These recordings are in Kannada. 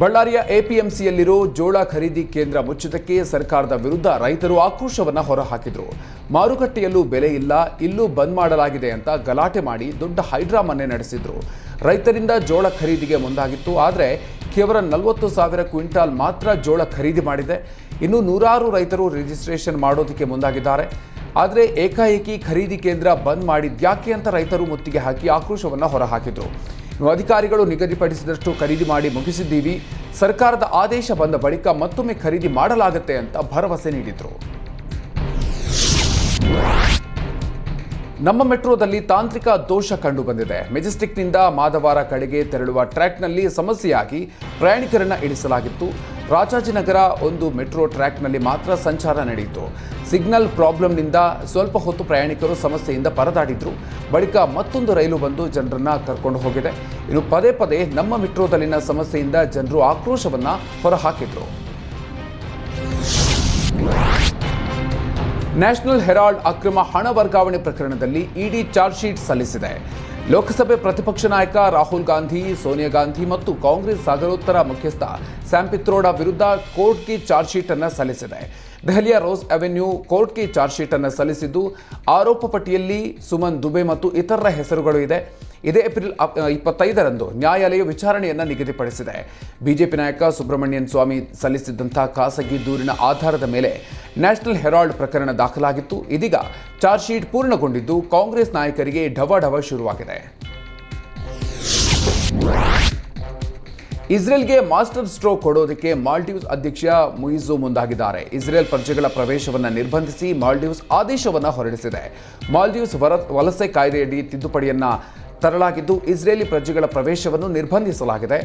ಬಳ್ಳಾರಿಯ ಎಪಿಎಂಸಿಯಲ್ಲಿರೋ ಜೋಳ ಖರೀದಿ ಕೇಂದ್ರ ಮುಚ್ಚಿದಕ್ಕೆ ಸರ್ಕಾರದ ವಿರುದ್ಧ ರೈತರು ಆಕ್ರೋಶವನ್ನು ಹೊರಹಾಕಿದರು. ಮಾರುಕಟ್ಟೆಯಲ್ಲೂ ಬೆಲೆ ಇಲ್ಲ, ಇಲ್ಲೂ ಬಂದ್ ಮಾಡಲಾಗಿದೆ ಅಂತ ಗಲಾಟೆ ಮಾಡಿ ದೊಡ್ಡ ಹೈಡ್ರಾಮನ್ನೇ ನಡೆಸಿದ್ರು. ರೈತರಿಂದ ಜೋಳ ಖರೀದಿಗೆ ಮುಂದಾಗಿತ್ತು, ಆದರೆ ಕೇವಲ ನಲವತ್ತು ಸಾವಿರ ಕ್ವಿಂಟಾಲ್ ಮಾತ್ರ ಜೋಳ ಖರೀದಿ ಮಾಡಿದೆ. ಇನ್ನು ನೂರಾರು ರೈತರು ರಿಜಿಸ್ಟ್ರೇಷನ್ ಮಾಡೋದಕ್ಕೆ ಮುಂದಾಗಿದ್ದಾರೆ. ಆದರೆ ಏಕಾಏಕಿ ಖರೀದಿ ಕೇಂದ್ರ ಬಂದ್ ಮಾಡಿದ್ಯಾಕೆ ಅಂತ ರೈತರು ಮುತ್ತಿಗೆ ಹಾಕಿ ಆಕ್ರೋಶವನ್ನು ಹೊರಹಾಕಿದರು. ಅಧಿಕಾರಿಗಳು ನಿಗದಿಪಡಿಸಿದಷ್ಟು ಖರೀದಿ ಮಾಡಿ ಮುಗಿಸಿದ್ದೀವಿ. ಸರ್ಕಾರದ ಆದೇಶ ಬಂದ ಬಳಿಕ ಮತ್ತೊಮ್ಮೆ ಖರೀದಿ ಮಾಡಲಾಗುತ್ತೆ ಅಂತ ಭರವಸೆ ನೀಡಿದರು. ನಮ್ಮ ಮೆಟ್ರೋದಲ್ಲಿ ತಾಂತ್ರಿಕ ದೋಷ ಕಂಡು ಬಂದಿದೆ ಮೆಜೆಸ್ಟಿಕ್ನಿಂದ ಮಾದವಾರ ಕಡೆಗೆ ತೆರಳುವ ಟ್ರ್ಯಾಕ್ನಲ್ಲಿ ಸಮಸ್ಯೆಯಾಗಿ ಪ್ರಯಾಣಿಕರನ್ನ ಇಳಿಸಲಾಗಿತ್ತು. ರಾಜಾಜಿನಗರ ಒಂದು ಮೆಟ್ರೋ ಟ್ರ್ಯಾಕ್ನಲ್ಲಿ ಮಾತ್ರ ಸಂಚಾರ ನಡೆಯಿತು. ಸಿಗ್ನಲ್ ಪ್ರಾಬ್ಲಮ್ನಿಂದ ಸ್ವಲ್ಪ ಹೊತ್ತು ಪ್ರಯಾಣಿಕರು ಸಮಸ್ಯೆಯಿಂದ ಪರದಾಡಿದ್ರು. ಬಳಿಕ ಮತ್ತೊಂದು ರೈಲು ಬಂದು ಜನರನ್ನ ಕರ್ಕೊಂಡು ಹೋಗಿದೆ. ಇನ್ನು ಪದೇ ಪದೇ ನಮ್ಮ ಮೆಟ್ರೋದಲ್ಲಿನ ಸಮಸ್ಯೆಯಿಂದ ಜನರು ಆಕ್ರೋಶವನ್ನ ಹೊರಹಾಕಿದ್ರು. ನ್ಯಾಷನಲ್ ಹೆರಾಲ್ಡ್ ಅಕ್ರಮ ಹಣ ವರ್ಗಾವಣೆ ಪ್ರಕರಣದಲ್ಲಿ ಇಡಿ ಚಾರ್ಜ್ ಶೀಟ್ ಸಲ್ಲಿಸಿದೆ. ಲೋಕಸಭೆ ಪ್ರತಿಪಕ್ಷ ನಾಯಕ ರಾಹುಲ್ ಗಾಂಧಿ, ಸೋನಿಯಾ ಗಾಂಧಿ ಮತ್ತು ಕಾಂಗ್ರೆಸ್ ಸಾಗರೋತ್ತರ ಮುಖ್ಯಸ್ಥ ಸ್ಯಾಮ್ ಪಿತ್ರೋಡ ವಿರುದ್ಧ ಕೋರ್ಟ್ಗೆ ಚಾರ್ಜ್ ಶೀಟ್ ಅನ್ನು ಸಲ್ಲಿಸಿದೆ. ದೆಹಲಿಯ ರೋಸ್ ಅವೆನ್ಯೂ ಕೋರ್ಟ್ಗೆ ಚಾರ್ಜ್ ಶೀಟ್ ಅನ್ನು ಸಲ್ಲಿಸಿದ್ದು, ಆರೋಪ ಪಟ್ಟಿಯಲ್ಲಿ ಸುಮನ್ ದುಬೆ ಮತ್ತು ಇತರರ ಹೆಸರುಗಳು ಇದೆ. ಇದೇ ಏಪ್ರಿಲ್ ಇಪ್ಪತ್ತೈದರಂದು ನ್ಯಾಯಾಲಯ ವಿಚಾರಣೆಯನ್ನ ನಿಗದಿಪಡಿಸಿದೆ. ಬಿಜೆಪಿ ನಾಯಕ ಸುಬ್ರಹ್ಮಣ್ಯನ್ ಸ್ವಾಮಿ ಸಲ್ಲಿಸಿದ್ದಂತಹ ಖಾಸಗಿ ದೂರಿನ ಆಧಾರದ ಮೇಲೆ ನ್ಯಾಷನಲ್ ಹೆರಾಲ್ಡ್ ಪ್ರಕರಣ ದಾಖಲಾಗಿತ್ತು. ಇದೀಗ ಚಾರ್ಜ್ ಶೀಟ್ ಪೂರ್ಣಗೊಂಡಿದ್ದು ಕಾಂಗ್ರೆಸ್ ನಾಯಕರಿಗೆ ಢವಢವ ಶುರುವಾಗಿದೆ. ಇಸ್ರೇಲ್ಗೆ ಮಾಸ್ಟರ್ ಸ್ಟ್ರೋಕ್ ಕೊಡೋದಕ್ಕೆ ಮಾಲ್ಡೀವ್ಸ್ ಅಧ್ಯಕ್ಷ ಮುಯಿಜು ಮುಂದಾಗಿದ್ದಾರೆ. ಇಸ್ರೇಲ್ ಪ್ರಜೆಗಳ ಪ್ರವೇಶವನ್ನು ನಿರ್ಬಂಧಿಸಿ ಮಾಲ್ಡೀವ್ಸ್ ಆದೇಶವನ್ನು ಹೊರಡಿಸಿದೆ. ಮಾಲ್ಡೀವ್ಸ್ ವಲಸೆ ಕಾಯ್ದೆಯಡಿ ತಿದ್ದುಪಡಿಯನ್ನ ತರಲಾಗಿದ್ದು ಇಸ್ರೇಲಿ ಪ್ರಜೆಗಳ ಪ್ರವೇಶವನ್ನು ನಿರ್ಬಂಧಿಸಲಾಗಿದೆ.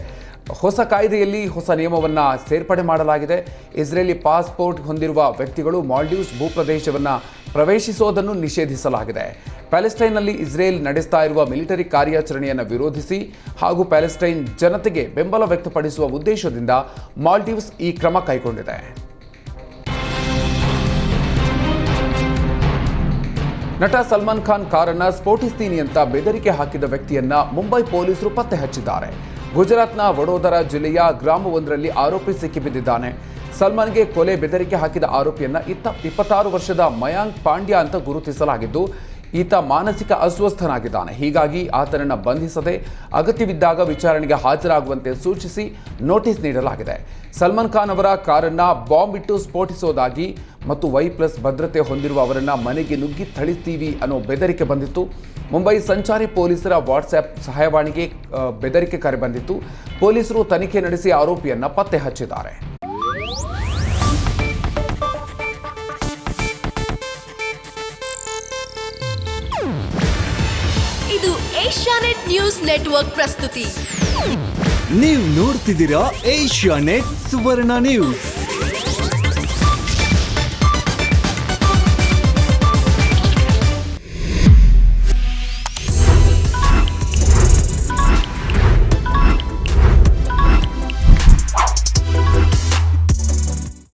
ಹೊಸ ಕಾಯ್ದೆಯಲ್ಲಿ ಹೊಸ ನಿಯಮವನ್ನು ಸೇರ್ಪಡೆ ಮಾಡಲಾಗಿದೆ. ಇಸ್ರೇಲಿ ಪಾಸ್ಪೋರ್ಟ್ ಹೊಂದಿರುವ ವ್ಯಕ್ತಿಗಳು ಮಾಲ್ಡೀವ್ಸ್ ಭೂಪ್ರದೇಶವನ್ನು ಪ್ರವೇಶಿಸೋದನ್ನು ನಿಷೇಧಿಸಲಾಗಿದೆ. ಪ್ಯಾಲೆಸ್ಟೈನ್ನಲ್ಲಿ ಇಸ್ರೇಲ್ ನಡೆಸ್ತಾ ಇರುವ ಮಿಲಿಟರಿ ಕಾರ್ಯಾಚರಣೆಯನ್ನು ವಿರೋಧಿಸಿ ಹಾಗೂ ಪ್ಯಾಲೆಸ್ಟೈನ್ ಜನತೆಗೆ ಬೆಂಬಲ ವ್ಯಕ್ತಪಡಿಸುವ ಉದ್ದೇಶದಿಂದ ಮಾಲ್ಡೀವ್ಸ್ ಈ ಕ್ರಮ ಕೈಗೊಂಡಿದೆ. ನಟ ಸಲ್ಮಾನ್ ಖಾನ್ ಕಾರನ್ನ ಸ್ಫೋಟಿಸ್ತೀನಿ ಅಂತ ಬೆದರಿಕೆ ಹಾಕಿದ ವ್ಯಕ್ತಿಯನ್ನ ಮುಂಬೈ ಪೊಲೀಸರು ಪತ್ತೆ ಹಚ್ಚಿದ್ದಾರೆ. ಗುಜರಾತ್ನ ವಡೋದರ ಜಿಲ್ಲೆಯ ಗ್ರಾಮವೊಂದರಲ್ಲಿ ಆರೋಪಿ ಸಿಕ್ಕಿಬಿದ್ದಿದ್ದಾನೆ. ಸಲ್ಮಾನ್ಗೆ ಕೊಲೆ ಬೆದರಿಕೆ ಹಾಕಿದ ಆರೋಪಿಯನ್ನ ಇತ್ತ ಇಪ್ಪತ್ತಾರು ವರ್ಷದ ಮಯಾಂಕ್ ಪಾಂಡ್ಯ ಅಂತ ಗುರುತಿಸಲಾಗಿದ್ದು, ಈತ ಮಾನಸಿಕ ಅಸ್ವಸ್ಥನಾಗಿದ್ದಾನೆ. ಹೀಗಾಗಿ ಆತನನ್ನು ಬಂಧಿಸದೆ ಅಗತ್ಯವಿದ್ದಾಗ ವಿಚಾರಣೆಗೆ ಹಾಜರಾಗುವಂತೆ ಸೂಚಿಸಿ ನೋಟಿಸ್ ನೀಡಲಾಗಿದೆ. ಸಲ್ಮಾನ್ ಖಾನ್ ಅವರ ಕಾರನ್ನು ಬಾಂಬ್ ಇಟ್ಟು ಸ್ಫೋಟಿಸೋದಾಗಿ ಮತ್ತು ವೈ ಪ್ಲಸ್ ಭದ್ರತೆ ಹೊಂದಿರುವ ಅವರನ್ನು ಮನೆಗೆ ನುಗ್ಗಿ ಥಳಿಸ್ತೀವಿ ಅನ್ನೋ ಬೆದರಿಕೆ ಬಂದಿತ್ತು. ಮುಂಬೈ ಸಂಚಾರಿ ಪೊಲೀಸರ ವಾಟ್ಸ್ಆ್ಯಪ್ ಸಹಾಯವಾಣಿಗೆ ಬೆದರಿಕೆ ಕರೆ ಬಂದಿತ್ತು. ಪೊಲೀಸರು ತನಿಖೆ ನಡೆಸಿ ಆರೋಪಿಯನ್ನು ಪತ್ತೆ ಹಚ್ಚಿದ್ದಾರೆ. ಇದು ಏಷ್ಯಾನೆಟ್ ನ್ಯೂಸ್ ನೆಟ್ವರ್ಕ್ ಪ್ರಸ್ತುತಿ. ನೀವು ನೋಡ್ತಿದ್ದೀರಾ ಏಷ್ಯಾ ನೆಟ್ ಸುವರ್ಣ ನ್ಯೂಸ್.